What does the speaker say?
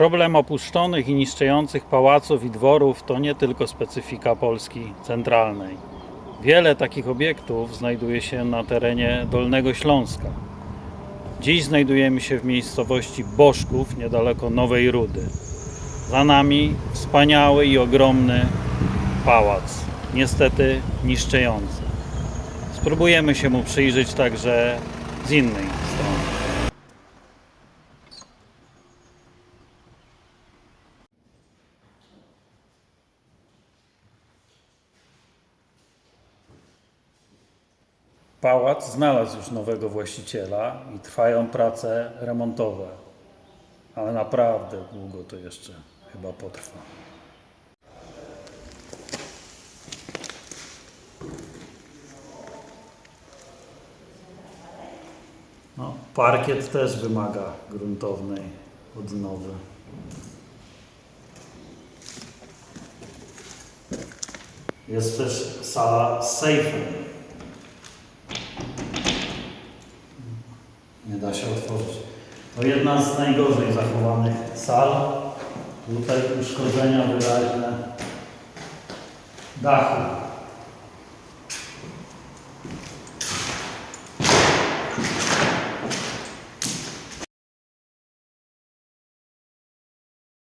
Problem opuszczonych i niszczejących pałaców i dworów to nie tylko specyfika Polski centralnej. Wiele takich obiektów znajduje się na terenie Dolnego Śląska. Dziś znajdujemy się w miejscowości Boszków, niedaleko Nowej Rudy. Za nami wspaniały i ogromny pałac, niestety niszczejący. Spróbujemy się mu przyjrzeć także z innej strony. Pałac znalazł już nowego właściciela i trwają prace remontowe. Ale naprawdę długo to jeszcze chyba potrwa. No, parkiet też wymaga gruntownej odnowy. Jest też sala z sejfem. Nie da się otworzyć. To jedna z najgorzej zachowanych sal. Tutaj uszkodzenia wyraźne dachu.